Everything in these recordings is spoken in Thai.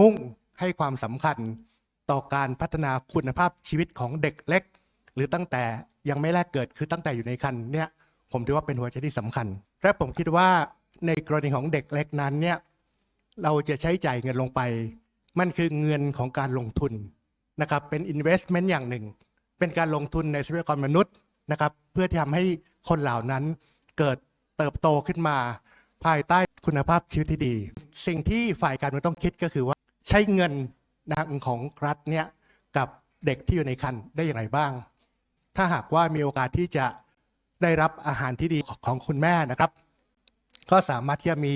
มุ่งให้ความสำคัญต่อการพัฒนาคุณภาพชีวิตของเด็กเล็ก หรือตั้งแต่ยังไม่แรกเกิดคือตั้งแต่อยู่ในครรภ์เนี่ยผมถือว่าเป็นหัวใจที่สำคัญ และผมคิดว่าในกรณีของเด็กเล็กนั้นเนี่ยเราจะใช้จ่ายเงินลงไป มันคือเงินของการลงทุนนะครับเป็น investment อย่างหนึ่ง เป็นการลงทุนในทรัพยากรมนุษย์นะครับ เพื่อที่ทำให้คนเหล่านั้นเกิดเติบโตขึ้นมา ภายใต้คุณภาพชีวิตที่ดี สิ่งที่ฝ่ายการเมืองต้องคิดก็คือว่า ใช้เงินนะของรัฐเนี่ยกับเด็กที่อยู่ในครรภ์ได้อย่างไรบ้าง ถ้าหากว่ามีโอกาสที่จะได้รับอาหารที่ดีของคุณแม่นะครับ ก็สามารถที่จะมี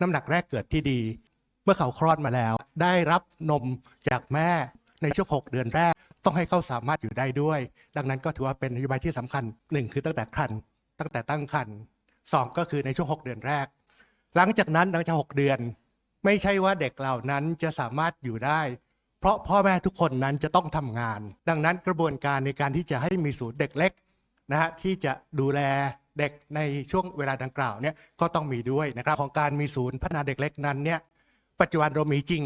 น้ำหนักแรกเกิดที่ดี เมื่อเขาคลอดมาแล้ว ได้รับนมจากแม่ในช่วง 6 เดือนแรก ต้องให้เขาสามารถอยู่ได้ด้วย ดังนั้นก็ถือว่าเป็นนโยบายที่สำคัญหนึ่งคือตั้งแต่ครรภ์ตั้งแต่ตั้งครรภ์สองก็คือในช่วง 6 เดือนแรก หลังจากนั้นหลังจาก 6 เดือน ไม่ใช่ว่าเด็กเหล่านั้นจะสามารถอยู่ได้ เพราะพ่อแม่ทุกคนนั้นจะต้องทำงาน ดังนั้นกระบวนการในการที่จะให้มีศูนย์เด็กเล็กนะฮะที่จะดูแลเด็กในช่วงเวลาดังกล่าวเนี่ยก็ต้องมีด้วยนะครับของการมีศูนย์พัฒนาเด็กเล็กนั้นเนี่ยปัจจุบันเรามีจริง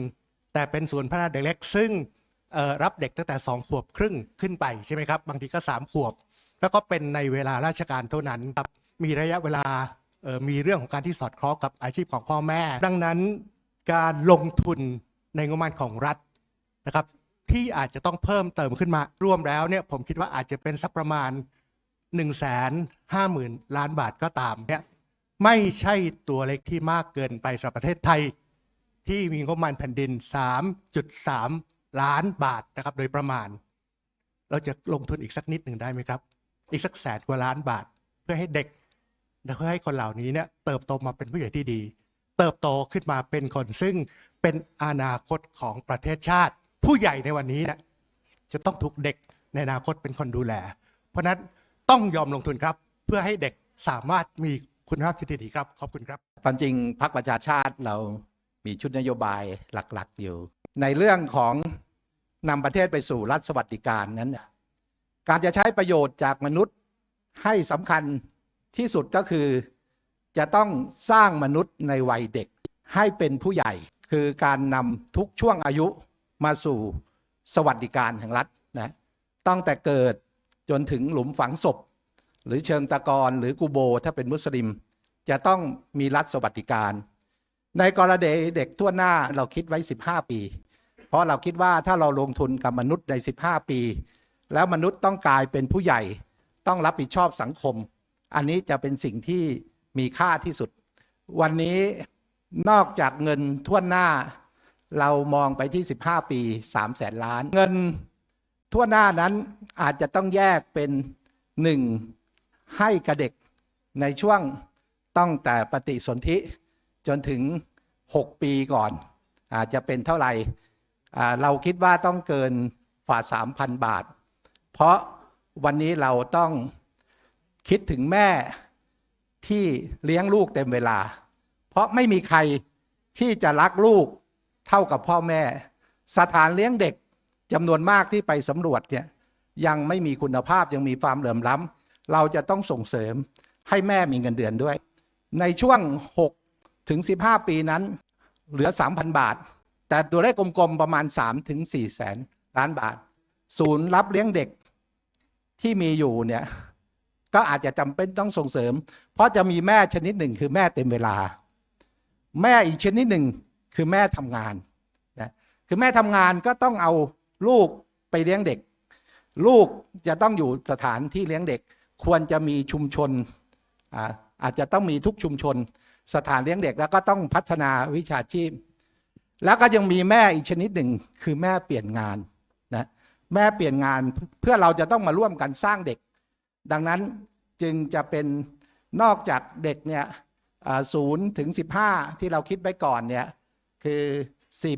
แต่เป็นศูนย์พัฒนาเด็กเล็ก ซึ่งรับเด็กตั้งแต่ 2 ขวบครึ่งขึ้นไปใช่ไหมครับบางทีก็ 3 ขวบ แล้วก็เป็นในเวลาราชการเท่านั้นครับมีระยะเวลามีเรื่องของการที่สอดคล้องกับอาชีพของพ่อแม่ ดังนั้น การลงทุนในงบประมาณของรัฐนะครับที่อาจจะต้องเพิ่มเติมขึ้นมารวมแล้วเนี่ยผมคิดว่าอาจจะเป็นสักประมาณ 1 5 0 0 0 0 ล้านบาทก็ตามเนี่ยไม่ใช่ตัวเล็กที่มากเกินไปสำหรับประเทศไทย ที่มีงบประมาณแผ่นดิน 3.3 ล้านบาทนะครับโดยประมาณ เราจะลงทุนอีกสักนิดหนึ่งได้ไหมครับ อีกสักแสนกว่าล้านบาท เพื่อให้เด็กเพื่อให้คนเหล่านี้เนี่ยเติบโตมาเป็นผู้ใหญ่ที่ดี เติบโตขึ้นมาเป็นคนซึ่งเป็นอนาคตของประเทศชาติ ผู้ใหญ่ในวันนี้เนี่ยจะต้องถูกเด็กในอนาคตเป็นคนดูแล เพราะนั้นต้องยอมลงทุนครับ เพื่อให้เด็กสามารถมีคุณภาพที่ดีครับ ขอบคุณครับตามจริงพรรคประชาชาติเรามีชุดนโยบายหลักๆอยู่ ในเรื่องของนำประเทศไปสู่รัฐสวัสดิการนั้น การจะใช้ประโยชน์จากมนุษย์ให้สำคัญที่สุดก็คือ จะต้องสร้างมนุษย์ในวัยเด็กให้เป็นผู้ใหญ่ คือการนำทุกช่วงอายุมาสู่สวัสดิการแห่งรัฐนะตั้งแต่เกิดจนถึงหลุมฝังศพ หรือเชิงตะกอนหรือกูโบ ถ้าเป็นมุสลิม จะต้องมีรัฐสวัสดิการ ในกรณีเด็กทั่วหน้าเราคิดไว้ 15 ปี เพราะเราคิดว่าถ้าเราลงทุนกับมนุษย์ใน 15 ปี แล้วมนุษย์ต้องกลายเป็นผู้ใหญ่ ต้องรับผิดชอบสังคม อันนี้จะเป็นสิ่งที่ มีค่าที่สุด วันนี้นอกจากเงินทั่วหน้า เรามองไปที่ 15 ปี3แสนล้าน เงินทั่วหน้านั้นอาจจะต้องแยกเป็นหนึ่งให้กับเด็กในช่วงตั้งแต่ปฏิสนธิจนถึง 6 ปีก่อน อาจจะเป็นเท่าไหร่เราคิดว่าต้องเกินฝ่า 3,000 บาท เพราะวันนี้เราต้องคิดถึงแม่ ที่เลี้ยงลูกเต็มเวลา เพราะไม่มีใครที่จะรักลูกเท่ากับพ่อแม่ สถานเลี้ยงเด็กจำนวนมากที่ไปสำรวจเนี่ยยังไม่มีคุณภาพยังมีความเหลื่อมล้ำเราจะต้องส่งเสริมให้แม่มีเงินเดือนด้วย ในช่วง 6 ถึง 15 ปีนั้น เหลือ 3,000 บาท แต่ตัวเลขกลมๆ ประมาณ 3 ถึง4แสนล้านบาท ศูนย์รับเลี้ยงเด็กที่มีอยู่เนี่ย ก็อาจจะจำเป็นต้องส่งเสริม เพราะจะมีแม่ชนิดหนึ่งคือแม่เต็มเวลา แม่อีกชนิดหนึ่งคือแม่ทำงานนะคือแม่ทำงานก็ต้องเอาลูกไปเลี้ยงเด็ก ลูกจะต้องอยู่สถานที่เลี้ยงเด็ก ควรจะมีชุมชนอาอาจจะต้องมีทุกชุมชน สถานเลี้ยงเด็กแล้วก็ต้องพัฒนาวิชาชีพ แล้วก็ยังมีแม่อีกชนิดหนึ่งคือแม่เปลี่ยนงานนะแม่เปลี่ยนงานเพื่อเราจะต้องมาร่วมกันสร้างเด็ก ดังนั้นจึงจะเป็นนอกจากเด็กเนี่ยศูนย์ถึง 15 ที่เราคิดไว้ก่อนเนี่ยคือ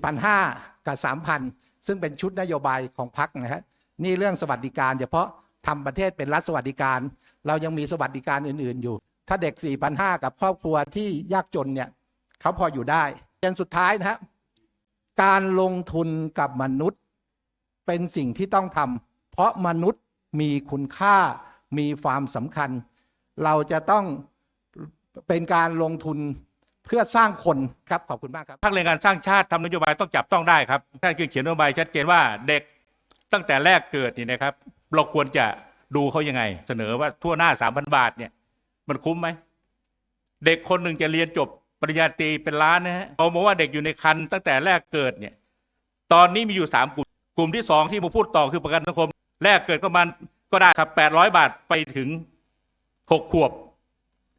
4,500 กับ 3,000 ซึ่งเป็นชุดนโยบายของพรรคนะฮะนี่เรื่องสวัสดิการเฉพาะทำประเทศเป็นรัฐสวัสดิการ เรายังมีสวัสดิการอื่นๆอยู่ ถ้าเด็ก 4,500 กับครอบครัวที่ยากจนเนี่ยเขาพออยู่ได้ยันสุดท้ายนะฮะการลงทุนกับมนุษย์เป็นสิ่งที่ต้องทำเพราะมนุษย์มีคุณค่า มีความสำคัญ เราจะต้องเป็นการลงทุนเพื่อสร้างคนครับขอบคุณมากครับพรรคแรงงานสร้างชาติทำนโยบายต้องจับต้องได้ครับท่านคือเขียนนโยบายชัดเจนว่าเด็กตั้งแต่แรกเกิดนี่นะครับ เราควรจะดูเขายังไง เสนอว่าทั่วหน้าสามพันบาทเนี่ย มันคุ้มไหมเด็กคนหนึ่งจะเรียนจบปริญญาตรีเป็นล้านนะฮะเอามาว่าเด็กอยู่ในคันตั้งแต่แรกเกิดเนี่ย ตอนนี้มีอยู่สามกลุ่ม กลุ่มที่สองที่ผมพูดต่อคือประกันสังคม แรกเกิดก็มัน ก็ได้ครับแปดร้อยบาทไปถึงหกขวบ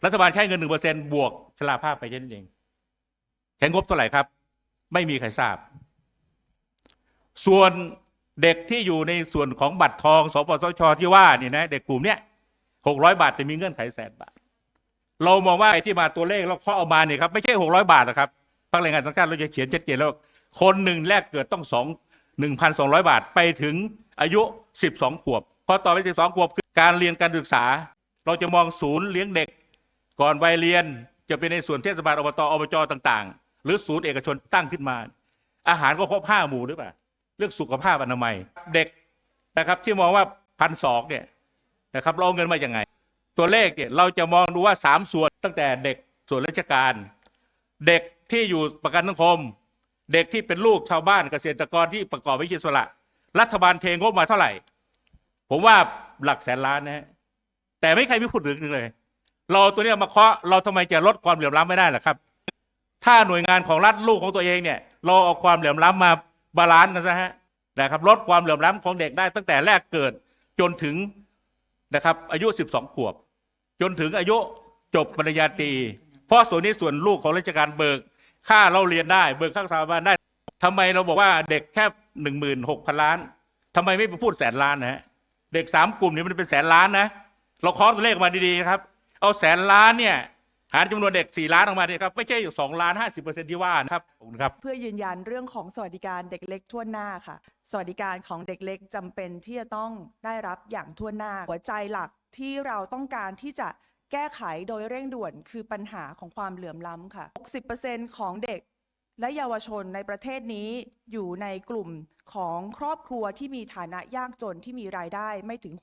รัฐบาลใช้เงินหนึ่งเปอร์เซ็นบวกชราภาพไปแค่นั้เองใช้งบเท่าไหร่ครับ ไม่มีใครทราบ ส่วนเด็กที่อยู่ในส่วนของบัตรทองสปสชที่ว่านี่นะเด็กกลุ่มเนี้ยหกร้อยบาทจะมีเงื่อนไขแสนบาท เรามองว่าไอ้ที่มาตัวเลขแล้วเคาเอามาเนี่ยครับไม่ใช่หกร้อยบาทนะครับพรรคแรงงานสังกัดเราจะเขียนชัดเจนแล้ว คนหนึ่งแรกเกิดต้องสองหนึ่งพันสองร้อยบาทไปถึงอายุสิบสองขวบ พอต่อไปสิบสองขวบคือการเรียนการศึกษา เราจะมองศูนย์เลี้ยงเด็ก ก่อนวัยเรียนจะเป็นในส่วนเทศบาลอบตอบจต่าง ๆ หรือศูนย์เอกชนตั้งขึ้นมา อาหารก็ครบห้าหมู่หรือเปล่าเรื่องสุขภาพอนามัยเด็กนะครับที่มองว่าพันสองเนี่ยนะครับเราเอาเงินมาอย่างไง ตัวเลขเนี่ยเราจะมองดูว่าสามส่วนตั้งแต่เด็กส่วนราชการ เด็กที่อยู่ประกันสังคม เด็กที่เป็นลูกชาวบ้านเกษตรกรที่ประกอบวิชาอิสระรัฐบาลเทงบมาเท่าไหร่ ผมว่าหลักแสนล้านนะฮะแต่ไม่ใครไม่พูดถึงเลย เราตัวนี้มาเคาะเราทำไมจะลดความเหลื่อมล้ำไม่ได้ล่ะครับ ถ้าหน่วยงานของรัฐลูกของตัวเองเนี่ย เราเอาความเหลื่อมล้ำมาบาลานซ์กันซะฮะนะครับลดความเหลื่อมล้ำของเด็กได้ตั้งแต่แรกเกิดจนถึงนะครับ อายุ 12 ขวบ จนถึงอายุจบปริญญาตรีเพราะส่วนนี้ส่วนลูกของราชการเบิก ค่าเราเรียนได้เบิกค่าสถาบันได้ทำไมเราบอกว่าเด็กแค่หนึ่งหมื่นหกพันล้านทำไมไม่ไปพูดแสนล้านนะฮะ เด็กสามกลุ่มนี้มันเป็นแสนล้านนะเราคาะตัวเลขมาดีๆครับเอาแสนล้านเนี่ยหารจำนวนเด็กสี่ล้านออกมาเนี่ยครับไม่ใช่สองล้านห้าสิบเปอร์เซ็นที่ว่านะครับขอบคุณครับ เพื่อยืนยันเรื่องของสวัสดิการเด็กเล็กทั่วหน้าค่ะ สวัสดิการของเด็กเล็กจำเป็นที่จะต้องได้รับอย่างทั่วหน้า หัวใจหลักที่เราต้องการที่จะแก้ไขโดยเร่งด่วนคือปัญหาของความเหลื่อมล้ำค่ะ 60%ของเด็ก และเยาวชนในประเทศนี้อยู่ในกลุ่มของครอบครัวที่มีฐานะยากจนที่มีรายได้ไม่ถึง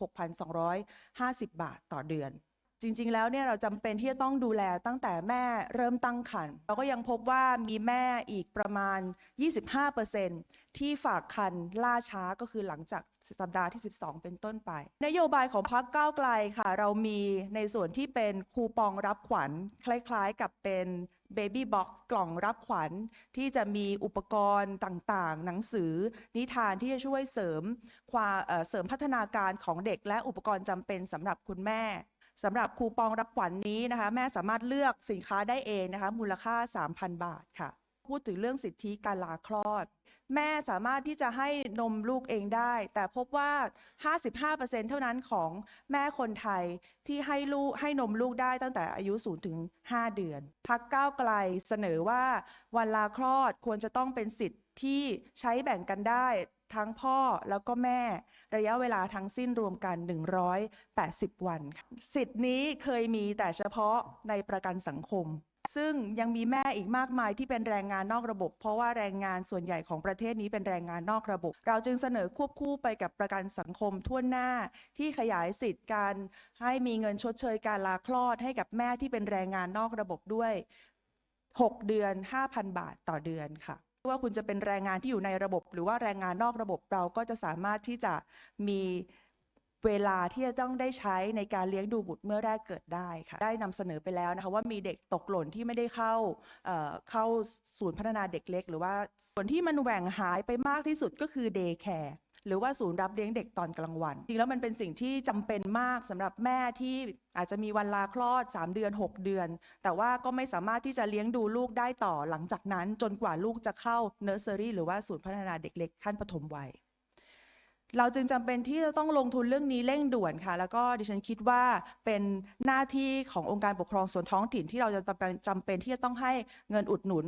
6,250 บาทต่อเดือน จริง ๆ แล้วเนี่ยเราจำเป็นที่จะต้องดูแลตั้งแต่แม่เริ่มตั้งครรภ์เราก็ยังพบว่ามีแม่อีกประมาณ 25%ที่ฝากครรภ์ล่าช้าก็คือหลังจากสัปดาห์ที่ 12 เป็นต้นไป นโยบายของพรรคก้าวไกลค่ะ เรามีในส่วนที่เป็นคูปองรับขวัญคล้าย ๆ กับเป็น เบบี้บ็อกซ์กล่องรับขวัญที่จะมีอุปกรณ์ต่างๆ หนังสือ นิทานที่จะช่วยเสริมความเอ่อเสริมพัฒนาการของเด็ก และอุปกรณ์จำเป็นสำหรับคุณแม่สำหรับคูปองรับขวัญนนี้นะคะ แม่สามารถเลือกสินค้าได้เองนะคะ มูลค่า 3,000 บาทค่ะ พูดถึงเรื่องสิทธิการลาคลอด แม่สามารถที่จะให้นมลูกเองได้ แต่พบว่า 55%เท่านั้นของแม่คนไทยที่ให้ลูกให้นมลูกได้ตั้งแต่อายุ0ถึง 5 เดือน พักก้าวไกลเสนอว่าวันลาคลอดควรจะต้องเป็นสิทธิ์ที่ใช้แบ่งกันได้ทั้งพ่อแล้วก็แม่ระยะเวลาทั้งสิ้นรวมกัน 180 วัน สิทธิ์นี้เคยมีแต่เฉพาะในประกันสังคม ซึ่งยังมีแม่อีกมากมายที่เป็นแรงงานนอกระบบ เพราะว่าแรงงานส่วนใหญ่ของประเทศนี้เป็นแรงงานนอกระบบ เราจึงเสนอควบคู่ไปกับประกันสังคมทั่วหน้า ที่ขยายสิทธิ์การให้มีเงินชดเชยการลาคลอดให้กับแม่ที่เป็นแรงงานนอกระบบด้วย 6 เดือน 5,000 บาทต่อเดือนค่ะว่าคุณจะเป็นแรงงานที่อยู่ในระบบ หรือว่าแรงงานนอกระบบเราก็จะสามารถที่จะมี เวลาที่จะต้องได้ใช้ในการเลี้ยงดูบุตรเมื่อแรกเกิดได้ค่ะได้นำเสนอไปแล้วนะคะว่ามีเด็กตกหล่นที่ไม่ได้เข้าเเข้าศูนย์พัฒนาเด็กเล็ก หรือว่าส่วนที่มันแหว่งหายไปมากที่สุดก็คือเดย์แคร์หรือว่าศูนย์รับเลี้ยงเด็กตอนกลางวัน จริงแล้วมันเป็นสิ่งที่จำเป็นมากสำหรับแม่ที่อาจจะมีวันลาคลอด 3 เดือน 6 เดือน แต่ว่าก็ไม่สามารถที่จะเลี้ยงดูลูกได้ต่อหลังจากนั้น จนกว่าลูกจะเข้าเนอร์เซอรี่หรือว่าศูนย์พัฒนาเด็กเล็กขั้นปฐมวัย เราจึงจำเป็นที่จะต้องลงทุนเรื่องนี้เร่งด่วนค่ะ แล้วก็ดิฉันคิดว่าเป็นหน้าที่ขององค์การปกครองส่วนท้องถิ่นที่เราจะจำเป็นจำเป็นที่จะต้องให้เงินอุดหนุน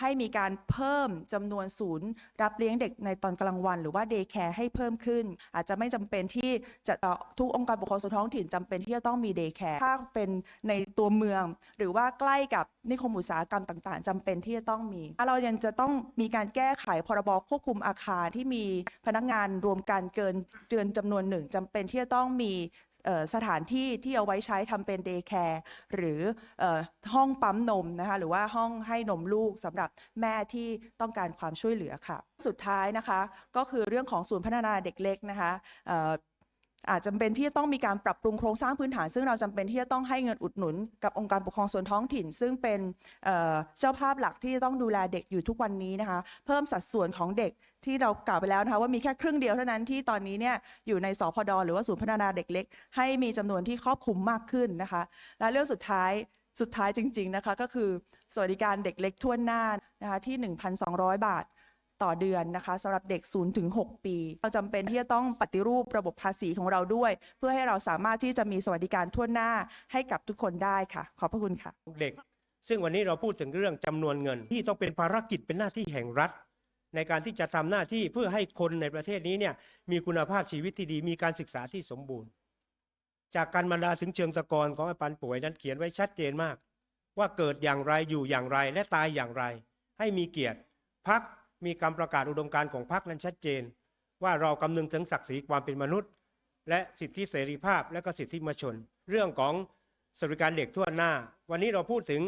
ให้มีการเพิ่มจำนวนศูนย์ รับเลี้ยงเด็กในตอนกลางวัน หรือว่าเดย์แคร์ให้เพิ่มขึ้น อาจจะไม่จำเป็นที่จะทุกองค์การปกครองส่วนท้องถิ่นจำเป็นที่จะต้องมีเดย์แคร์ถ้าเป็นในตัวเมือง หรือว่าใกล้กับ นิคมอุตสาหกรรมต่างๆจำเป็นที่จะต้องมี เรายังจะต้องมีการแก้ไขพรบควบคุมอาคารที่มีพนักงานรวมกันเกินเกินจำนวนหนึ่งจำเป็นที่จะต้องมีสถานที่ที่เอาไว้ใช้ทำเป็นเดย์แคร์หรืออห้องปั๊มนมนะคะหรือว่าห้องให้นมลูกสำหรับแม่ที่ต้องการความช่วยเหลือค่ะ สุดท้ายนะคะก็คือเรื่องของศูนย์พัฒนาเด็กเล็กนะคะ อาจจำเป็นที่จะต้องมีการปรับปรุงโครงสร้างพื้นฐาน ซึ่งเราจำเป็นที่จะต้องให้เงินอุดหนุน กับองค์การปกครองส่วนท้องถิ่น ซึ่งเป็นเจ้าภาพหลักที่จะต้องดูแลเด็กอยู่ทุกวันนี้นะคะ เพิ่มสัดส่วนของเด็กที่เรากล่าวไปแล้วนะคะว่ามีแค่ครึ่งเดียวเท่านั้นที่ตอนนี้เนี่ยอยู่ในสพดหรือว่าศูนย์พัฒนาเด็กเล็ก ให้มีจำนวนที่ครอบคลุมมากขึ้นนะคะ และเรื่องสุดท้ายสุดท้ายจริง ๆนะคะ ก็คือสวัสดิการเด็กเล็กทั่วหน้านะคะที่ 1,200 บาท ต่อเดือนนะคะสำหรับเด็ก0ถึง6ปี เราจำเป็นที่จะต้องปฏิรูประบบภาษีของเราด้วย เพื่อให้เราสามารถที่จะมีสวัสดิการทั่วหน้าให้กับทุกคนได้ค่ะ ขอบพระคุณค่ะเด็ก ซึ่งวันนี้เราพูดถึงเรื่องจำนวนเงินที่ต้องเป็นภารกิจเป็นหน้าที่แห่งรัฐ ในการที่จะทำหน้าที่เพื่อให้คนในประเทศนี้เนี่ยมีคุณภาพชีวิตที่ดีมีการศึกษาที่สมบูรณ์ จากการบรรดาถึงเชิงตะกอนของไอปันป่วยนั้นเขียนไว้ชัดเจนมาก ว่าเกิดอย่างไรอยู่อย่างไรและตายอย่างไร ให้มีเกียรติพัก มีการประกาศอุดมการณ์ของพักนั้นชัดเจน ว่าเรากำนึงถึงศักดิ์ศรีความเป็นมนุษย์ และสิทธิเสรีภาพและก็สิทธิมนชน เรื่องของสวัสดิการเด็กทั่วหน้า วันนี้เราพูดถึง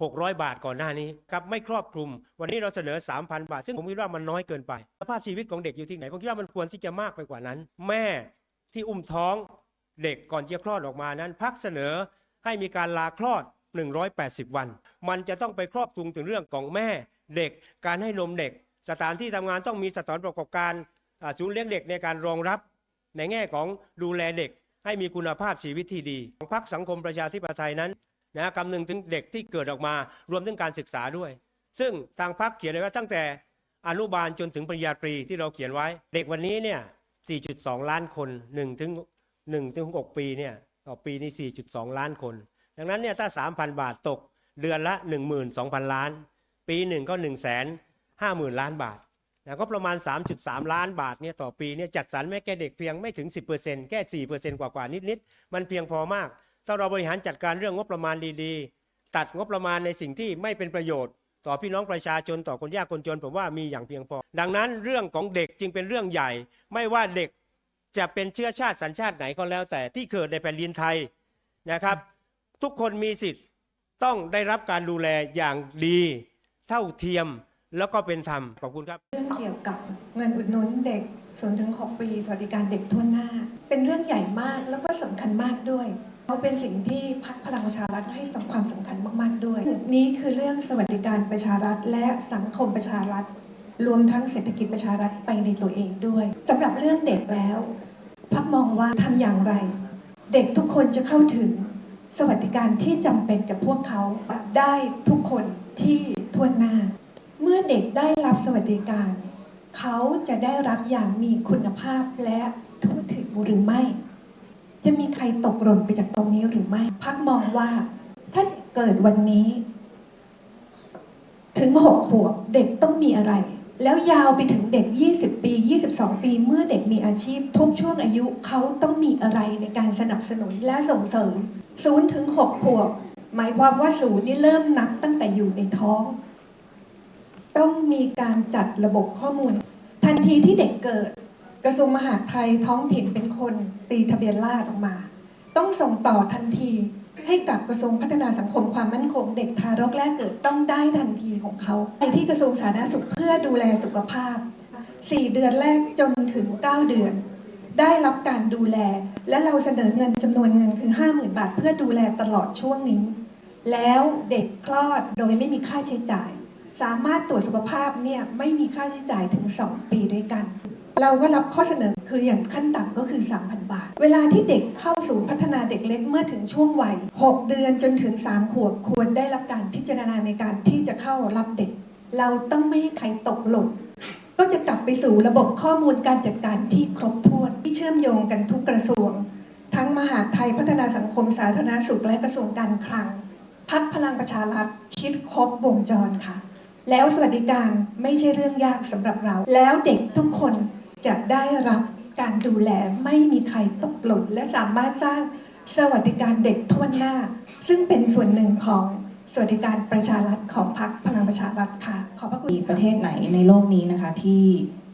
600 บาทก่อนหน้านี้ครับไม่ครอบคลุม วันนี้เราเสนอ 3,000 บาท ซึ่งผมคิดว่ามันน้อยเกินไปสภาพชีวิตของเด็กอยู่ที่ไหนผมคิดว่ามันควรที่จะมากไปกว่านั้น แม่ที่อุ้มท้องเด็กก่อนจะคลอดออกมานั้นพักเสนอให้มีการลาคลอด 180 วัน มันจะต้องไปครอบคลุมถึงเรื่องของแม่ เด็ก การให้นมเด็ก สถานที่ทำงานต้องมีสถานประกอบการศูนย์เลี้ยงเด็กในการรองรับ ในแง่ของดูแลเด็ก ให้มีคุณภาพชีวิตที่ดีของพรรคสังคมประชาธิปไตยนั้นนะคำนึงถึงเด็กที่เกิดออกมารวมถึงการศึกษาด้วย ซึ่งทางพรรคเขียนไว้ว่าตั้งแต่อนุบาลจนถึงปริญญาตรีที่เราเขียนไว้ เด็กวันนี้เนี่ย 4.2 ล้านคน1ถึง1ถึง6ปีเนี่ยต่อปีนี่4.2 ล้านคน ดังนั้นเนี่ยถ้า 3,000 บาทตกเดือนละ 12,000 ล้าน ปีหนึ่งก็1 5 0 0 0 0ล้านบาทนะก็ประมาณ 3.3 ล้านบาทเนี่ยต่อปีเนี่ยจัดสรรแม่แก่เด็กเพียงไม่ถึง 10%แค่4%กว่าๆนิดๆมันเพียงพอมาก ถ้าเราบริหารจัดการเรื่องงบประมาณดีๆ ตัดงบประมาณในสิ่งที่ไม่เป็นประโยชน์ ต่อพี่น้องประชาชนต่อคนยากคนจนผมว่ามีอย่างเพียงพอ ดังนั้นเรื่องของเด็กจึงเป็นเรื่องใหญ่ ไม่ว่าเด็กจะเป็นเชื้อชาติสัญชาติไหนก็แล้ว แต่ที่เกิดในแผ่นดินไทยนะครับ ทุกคนมีสิทธิ์ต้องได้รับการดูแลอย่างดี เท่าเทียมแล้วก็เป็นธรรมขอบคุณครับ เรื่องเกี่ยวกับเงินอุดหนุนเด็ก0ถึง6ปีสวัสดิการเด็กทั่วหน้า เป็นเรื่องใหญ่มากแล้วก็สำคัญมากด้วยเพราเป็นสิ่งที่พรรคพลังประชารัฐให้สความสำคัญมากๆด้วย นี้คือเรื่องสวัสดิการประชารัฐ และสังคมประชารัฐ รวมทั้งเศรษฐกิจประชารัฐไปในตัวเองด้วยสำหรับเรื่องเด็กแล้ว พักมองว่าทำอย่างไร เด็กทุกคนจะเข้าถึงสวัสดิการที่จำเป็นกับพวกเขาได้ทุกคนที่ ทั่วหน้า เมื่อเด็กได้รับสวัสดิการ เขาจะได้รับอย่างมีคุณภาพและทั่วถึงหรือไม่ จะมีใครตกหล่นไปจากตรงนี้หรือไม่ พักมองว่า ถ้าเกิดวันนี้ ถึงหกขวบเด็กต้องมีอะไร แล้วยาวไปถึงเด็ก 20 ปี 22 ปี เมื่อเด็กมีอาชีพ ทุกช่วงอายุเขาต้องมีอะไรในการสนับสนุนและส่งเสริม0ถึง6ขวบ หมายความว่าศูนย์นี่เริ่มนับตั้งแต่อยู่ในท้อง ต้องมีการจัดระบบข้อมูล ทันทีที่เด็กเกิด กระทรวงมหาดไทยท้องถิ่นเป็นคนตีทะเบียนราษฎรออกมา ต้องส่งต่อทันทีให้กับกระทรวงพัฒนาสังคมความมั่นคง เด็กทารกแรกเกิดต้องได้ทันทีของเขาไปที่กระทรวงสาธารณสุขเพื่อดูแลสุขภาพ 4 เดือนแรกจนถึง 9 เดือน ได้รับการดูแล และเราเสนอเงินจำนวนเงินคือ 50,000 บาท เพื่อดูแลตลอดช่วงนี้ แล้วเด็กคลอดโดยไม่มีค่าใช้จ่าย สามารถตรวจสุขภาพเนี่ยไม่มีค่าใช้จ่ายถึง 2 ปีด้วยกัน เราก็รับข้อเสนอคืออย่างขั้นต่ำก็คือ 3,000 บาท เวลาที่เด็กเข้าศูนย์พัฒนาเด็กเล็กเมื่อถึงช่วงวัย 6 เดือนจนถึง 3 ขวบควรได้รับการพิจารณาในการที่จะเข้ารับเด็ก เราต้องไม่ให้ใครตกหล่นก็จะกลับไปสู่ระบบข้อมูลการจัดการที่ครบถ้วนที่เชื่อมโยงกันทุกกระทรวง ทั้งมหาดไทยพัฒนาสังคมสาธารณสุขและกระทรวงการคลัง พักพลังประชารัฐคิดครบวงจรค่ะ แล้วสวัสดิการไม่ใช่เรื่องยากสำหรับเรา แล้วเด็กทุกคนจะได้รับการดูแลไม่มีใครตกหล่นและสามารถสร้างสวัสดิการเด็กทั่วหน้า ซึ่งเป็นส่วนหนึ่งของสวัสดิการประชารัฐของพรรคพลังประชารัฐค่ะ ขอบพระคุณประเทศไหนในโลกนี้นะคะที่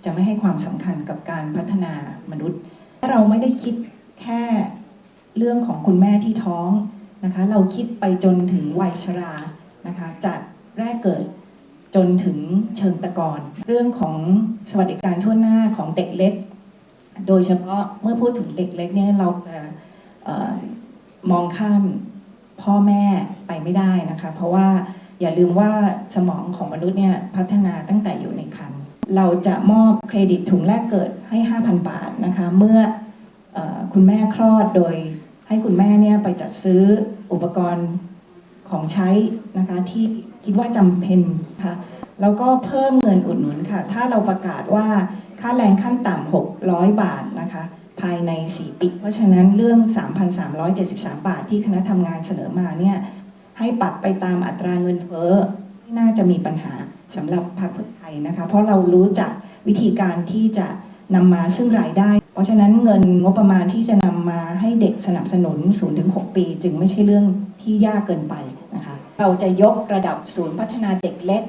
จะไม่ให้ความสำคัญกับการพัฒนามนุษย์ถ้าเราไม่ได้คิดแค่เรื่องของคุณแม่ที่ท้อง นะคะ เราคิดไปจนถึงวัยชรานะคะ จากแรกเกิดจนถึงเชิงตะกอนเรื่องของสวัสดิการทั่วหน้าของเด็กเล็ก โดยเฉพาะเมื่อพูดถึงเด็กเล็กเนี่ยเราจะออมองข้ามพ่อแม่ไปไม่ได้นะคะ เพราะว่าอย่าลืมว่าสมองของมนุษย์เนี่ยพัฒนาตั้งแต่อยู่ในครรภ์เราจะมอบเครดิตถุงแรกเกิดให้ 5,000 บาทนะคะ เมื่อออคุณแม่คลอดโดย ให้คุณแม่เนี่ยไปจัดซื้ออุปกรณ์ของใช้นะคะที่คิดว่าจำเป็นนะคะแล้วก็เพิ่มเงินอุดหนุนค่ะ ถ้าเราประกาศว่าค่าแรงขั้นต่ำ600 บาทนะคะภายใน 4 ปี เพราะฉะนั้นเรื่อง 3,373 บาทที่คณะทำงานเสนอมาเนี่ยให้ปรับไปตามอัตราเงินเฟ้อที่น่าจะมีปัญหาสำหรับพรรคเพื่อไทยนะคะ เพราะเรารู้จักวิธีการที่จะนำมาซึ่งรายได้ เพราะฉะนั้นเงินงบประมาณที่จะนำมาให้เด็กสนับสนุน 0-6 ปี จึงไม่ใช่เรื่องที่ยากเกินไปนะคะเราจะยกระดับศูนย์พัฒนาเด็กเล็ก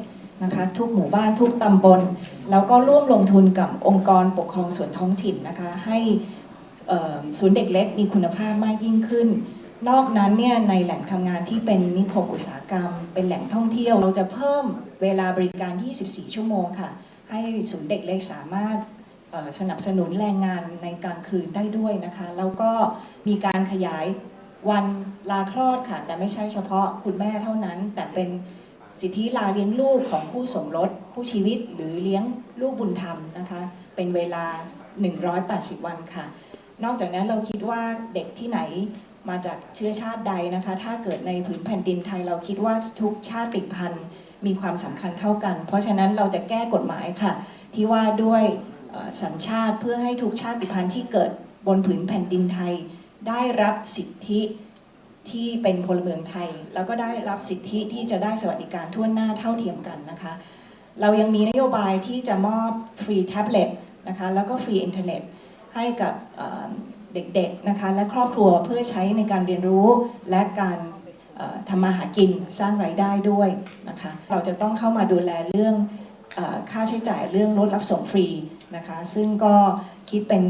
นะคะทุกหมู่บ้านทุกตำบล แล้วก็ร่วมลงทุนกับองค์กรปกครองส่วนท้องถิ่นนะคะให้ศูนย์เด็กเล็กมีคุณภาพมากยิ่งขึ้น นอกนั้นเนี่ยในแหล่งทำงานที่เป็นนิคมอุตสาหกรรม เป็นแหล่งท่องเที่ยว เราจะเพิ่มเวลาบริการ 24 ชั่วโมงค่ะ ให้ศูนย์เด็กเล็กสามารถ สนับสนุนแรงงานในกลางคืนได้ด้วยนะคะ แล้วก็มีการขยายวันลาคลอดค่ะ แต่ไม่ใช่เฉพาะคุณแม่เท่านั้น แต่เป็นสิทธิลาเลี้ยงลูกของผู้สมรสผู้ชีวิตหรือเลี้ยงลูกบุญธรรมนะคะ เป็นเวลา 180 วันค่ะ นอกจากนั้นเราคิดว่าเด็กที่ไหนมาจากเชื้อชาติใดนะคะ ถ้าเกิดในผืนแผ่นดินไทยเราคิดว่าทุกชาติพันธุ์มีความสำคัญเท่ากัน เพราะฉะนั้นเราจะแก้กฎหมายค่ะ ที่ว่าด้วย สัญชาติเพื่อให้ทุกชาติพันธุ์ที่เกิดบนผืนแผ่นดินไทย ได้รับสิทธิที่เป็นพลเมืองไทย แล้วก็ได้รับสิทธิที่จะได้สวัสดิการทั่วหน้าเท่าเทียมกันนะคะ เรายังมีนโยบายที่จะมอบฟรีแท็บเล็ตนะคะแล้วก็ฟรีอินเทอร์เน็ตให้กับเด็กๆนะคะและครอบครัวเพื่อใช้ในการเรียนรู้และการทำมาหากินสร้างรายได้ด้วยนะคะเราจะต้องเข้ามาดูแลเรื่องอค่าใช้จ่ายเรื่องรถรับส่งฟรี นะคะ ซึ่งก็คิดเป็น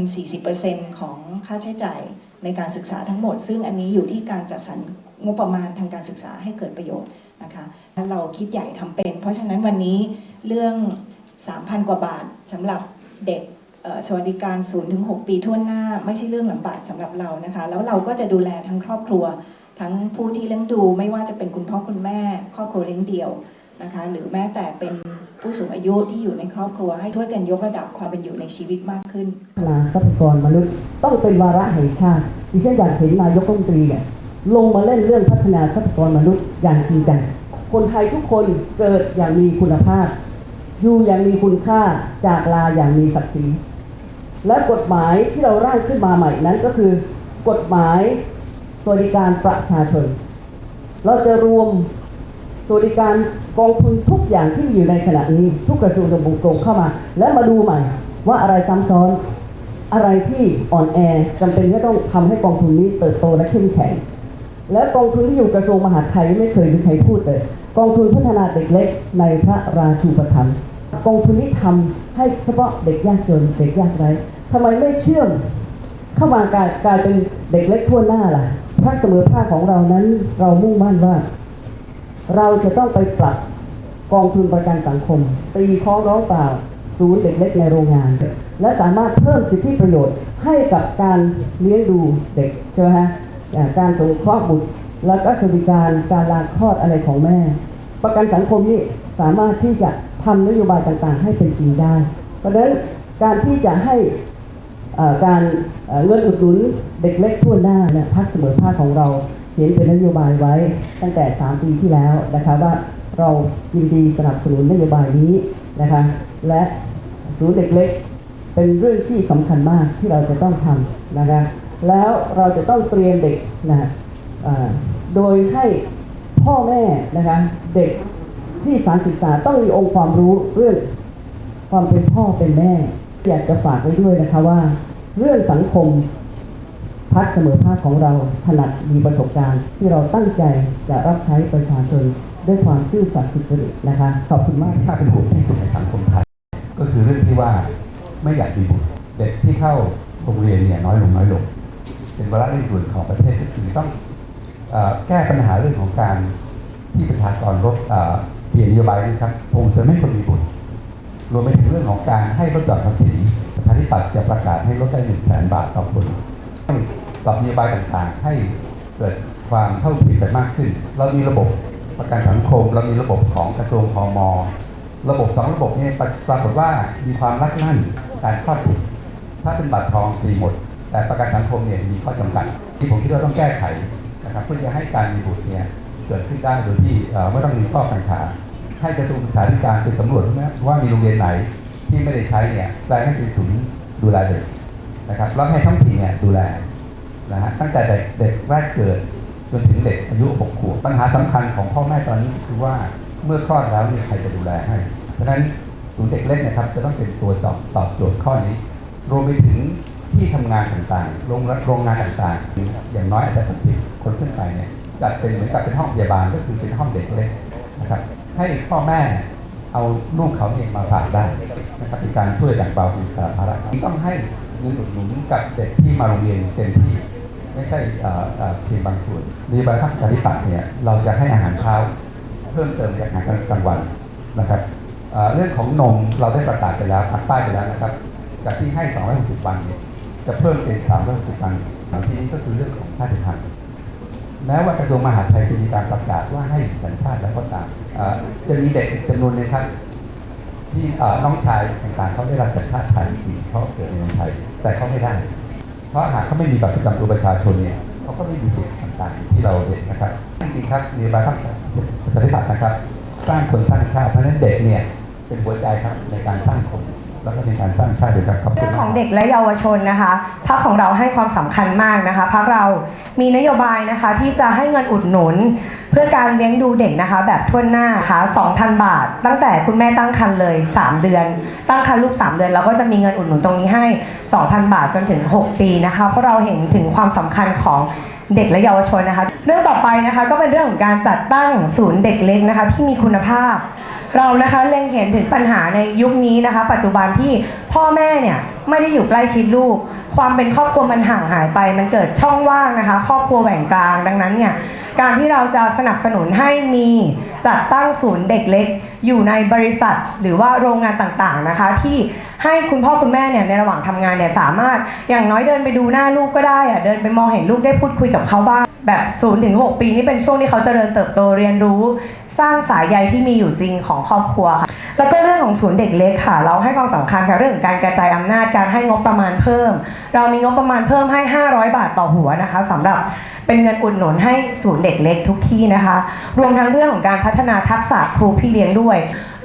40%ของค่าใช้จ่ายในการศึกษาทั้งหมด ซึ่งอันนี้อยู่ที่การจัดสรรงบประมาณทางการศึกษาให้เกิดประโยชน์นะคะเราคิดใหญ่ทำเป็น เพราะฉะนั้นวันนี้เรื่อง 3,000 กว่าบาทสำหรับเด็กสวัสดิการ 0-6 ปีทั่วหน้า ไม่ใช่เรื่องลำบากสำหรับเรานะคะ แล้วเราก็จะดูแลทั้งครอบครัว ทั้งผู้ที่เลี้ยงดูไม่ว่าจะเป็นคุณพ่อคุณแม่ ครอบครัวเลี้ยงเดี่ยวนะคะ หรือแม้แต่เป็น ผู้สูงอายุที่อยู่ในครอบครัวให้ช่วยกันยกระดับความเป็นอยู่ในชีวิตมากขึ้นพัฒนาทรัพยากรมนุษย์ต้องเป็นวาระแห่งชาติดิฉันอยากเห็นนายกรัฐมนตรีเนี่ยลงมาเล่นเรื่องพัฒนาทรัพยากรมนุษย์อย่างจริงจังคนไทยทุกคนเกิดอย่างมีคุณภาพ อยู่อย่างมีคุณค่าจากลาอย่างมีศักดิ์ศรีและกฎหมายที่เราร่างขึ้นมาใหม่นั้นก็คือ กฎหมายสวัสดิการประชาชน เราจะรวม สวัสดิการกองทุนทุกอย่างที่มีอยู่ในขณะนี้ ทุกกระทรวงดำรงตรงเข้ามา และมาดูใหม่ว่าอะไรซ้ำซ้อนอะไรที่อ่อนแอจำเป็นที่ต้องทำให้กองทุนนี้เติบโตและเข้มแข็ง และกองทุนที่อยู่กระทรวงมหาดไทยไม่เคยมีใครพูดเลยกองทุนพัฒนาเด็กเล็กในพระราชูปถัมภ์กองทุนนี้ทำให้เฉพาะเด็กยากจนเด็กยากไร้ทำไมไม่เชื่อมเข้ามากลายกลายเป็นเด็กเล็กทั่วหน้าล่ะภาคเสมอภาคของเรานั้นเรามุ่งมั่นว่า เราจะต้องไปปรับกองทุนประกันสังคม ตีข้อร้องเปล่า ศูนย์เด็กเล็กในโรงงาน และสามารถเพิ่มสิทธิประโยชน์ให้กับการเลี้ยงดูเด็กใช่ไหมฮะการสงเคราะห์บุตร แล้วก็สวัสดิการการลาคลอดอะไรของแม่ ประกันสังคมนี่สามารถที่จะทำนโยบายต่างๆ ให้เป็นจริงได้ เพราะฉะนั้นการที่จะให้การเงินอุดหนุนเด็กเล็กทั่วหน้าเนี่ยพักเสมอภาคของเรา ขียนเป็นนโยบายไว้ตั้งแต่ 3 ปีที่แล้วนะคะว่าเรายินดีสนับสนุนนโยบายนี้นะคะและศูนย์เด็กเล็กเป็นเรื่องที่สำคัญมากที่เราจะต้องทำนะคะแล้วเราจะต้องเตรียมเด็กนะเอ่อโดยให้พ่อแม่นะคะเด็กที่สารศึกษาต้องมีองค์ความรู้เรื่องความเป็นพ่อเป็นแม่ อยากจะฝากไว้ด้วยนะคะว่า เรื่องสังคม พักเสมอภาคของเราถนัดมีประสบการณ์ ที่เราตั้งใจจะรับใช้ประชาชนด้วยความซื่อสัตย์สุจริตนะคะขอบคุณมากที่น่าเป็นห่วงที่สุดในสังคมไทยก็คือเรื่องที่ว่าไม่อยากมีบุตรเด็กที่เข้าโรงเรียนเนี่ยน้อยลงน้อยลง เป็นวาระเร่งด่วนของประเทศก็คือต้องอแก้ปัญหาเรื่องของการที่ประชากรลดเอ่อเปลี่ยนนโยบายนะครับส่งเสริมให้คนมีบุตรรวมไปถึงเรื่องของการให้ลดหย่อนภาษีประชาธิปัตย์จะประกาศให้ลดได้หนึ่งแสนบาทต่อคน ให้ปรับนโยบายต่างๆ ให้เกิดความเท่าเทียมกันมากขึ้น เรามีระบบประกันสังคม เรามีระบบของกระทรวงพมระบบสองระบบนี้ปรปรากฏว่ามีความรักลั่นการคลอดบุตรถ้าเป็นบัตรทองฟรีหมด แต่ประกันสังคมเนี่ยมีข้อจำกัด ที่ผมคิดว่าต้องแก้ไขนะครับเพื่อจะให้การมีบุตรเนี่ยเกิดขึ้นได้โดยที่ไม่ต้องมีข้อกังขาให้กระทรวงศึกษาธิการไปสำรวจนะว่ามีโรงเรียนไหนที่ไม่ได้ใช้เนี่ยแปลให้เป็นศูนย์ดูแลเด็ก นะครับแล้วให้ท้องถิ่นเนี่ยดูแลนะฮะตั้งแต่เด็กเด็กแรกเกิดจนถึงเด็กอายุหกขวบปัญหาสำคัญของพ่อแม่ตอนนี้คือว่าเมื่อคลอดแล้วเนี่ยใครจะดูแลให้ฉะนั้นศูนย์เด็กเล็กนะครับจะต้องเป็นตัวตอบตอบโจทย์ข้อนี้ รวมไปถึงที่ทำงานต่างๆ โรงโรงงานต่างๆ อย่างน้อยอาจจะสักสิบคนขึ้นไปเนี่ยจัดเป็นเหมือนกับเป็นห้องพยาบาลก็คือเป็นห้องเด็กเล็กนะครับให้พ่อแม่เอาลูกเขาเนี่ยมาฝากได้นะครับเป็นการช่วยแบ่งเบาภาระต้องให้ เงินอุดหนุนกับเด็กที่มาโรงเรียนเต็มที่ไม่ใช่เพียงบางส่วนนโยบายพรรคประชาธิปัตเนี่ยเราจะให้อาหารเช้า เพิ่มเติมจากอาหารกลางวันนะครับเรื่องของนมเราได้ประกาศไปแล้วปักป้ายไปแล้วนะครับ จากที่ให้ 260 วันเนี่ยจะเพิ่มเป็น 360 วันทีนี้ก็คือเรื่องของชาติพันธุ์แม้ว่ากระทรวงมหาดไทยจะมีการประกาศว่าให้สัญชาติแล้วก็ตามจะมีเด็กจำนวนนึงครับ ที่เอ่อน้องชายต่างๆเขาได้รับสัญชาติไทยจริงๆเพราะเกิดในเมืองไทย แต่เขาไม่ได้ เพราะหากเขาไม่มีบัตรประจำตัวประชาชนเนี่ยเขาก็ไม่มีสิทธิ์ต่างๆที่เราเห็นนะครับจริงๆครับมีบาทักปฏิบัตินะครับ สร้างคนสร้างชาติเพราะฉะนั้นเด็กเนี่ยเป็นหัวใจครับในการสร้างคนแล้วก็ในการสร้างชาติด้วยกันขอบคุณเรื่องมาขกองเด็กและเยาวชนนะคะพรรคของเราให้ความสำคัญมากนะคะพรรคเรามีนโยบายนะคะที่จะให้เงินอุดหนุนเพื่อการเลี้ยงดูเด็กนะคะ แบบทั่วหน้าค่ะ2,000 บาท ตั้งแต่คุณแม่ตั้งครรภ์เลย 3 เดือน ตั้งครรภ์ลูก 3 เดือนเราก็จะมีเงินอุดหนุนตรงนี้ให้ 2,000 บาทจนถึง 6 ปีนะคะ เพราะเราเห็นถึงความสำคัญของเด็กและเยาวชนนะคะ เรื่องต่อไปนะคะก็เป็นเรื่องของการจัดตั้งศูนย์เด็กเล็กนะคะ ที่มีคุณภาพ เรานะคะเล็งเห็นถึงปัญหาในยุคนี้นะคะ ปัจจุบันที่พ่อแม่เนี่ย ไม่ได้อยู่ใกล้ชิดลูก ความเป็นครอบครัวมันห่างหายไป มันเกิดช่องว่างนะคะ ครอบครัวแหว่งกลางดังนั้นเนี่ยการที่เราจะสนับสนุนให้มีจัดตั้งศูนย์เด็กเล็กอยู่ในบริษัทหรือว่าโรงงานต่างๆนะคะ ที่ให้คุณพ่อคุณแม่เนี่ยในระหว่างทำงานเนี่ยสามารถอย่างน้อยเดินไปดูหน้าลูกก็ได้อะเดินไปมองเห็นลูกได้พูดคุยกับเขาบ้างแบบ0ูนถึงหปีนี่เป็นช่วงที่เขาจเจริญเติบโตเรียนรู้ สร้างสายใยที่มีอยู่จริงของครอบครัวค่ะแล้วก็เรื่องของศูนย์เด็กเล็กค่ะ เราให้ความสำคัญค่ะเรื่องของการกระจายอำนาจการให้งบประมาณเพิ่ม เรามีงบประมาณเพิ่มให้ 500 บาทต่อหัวนะคะสำหรับเป็นเงินอุดหนุนให้ศูนย์เด็กเล็กทุกที่นะคะ รวมทั้งเรื่องของการพัฒนาทักษะครูพี่เลี้ยงด้วย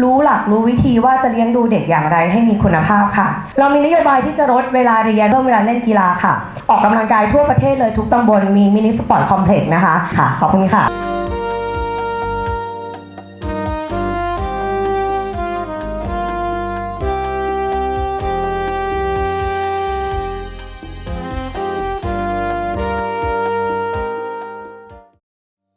รู้หลักรู้วิธีว่าจะเลี้ยงดูเด็กอย่างไรให้มีคุณภาพค่ะ เรามีนโยบายที่จะลดเวลาเรียนเพิ่มเวลาเล่นกีฬาค่ะ ออกกำลังกายทั่วประเทศเลยทุกตำบลมีมินิสปอร์ตคอมเพล็กซ์นะคะค่ะขอบคุณค่ะ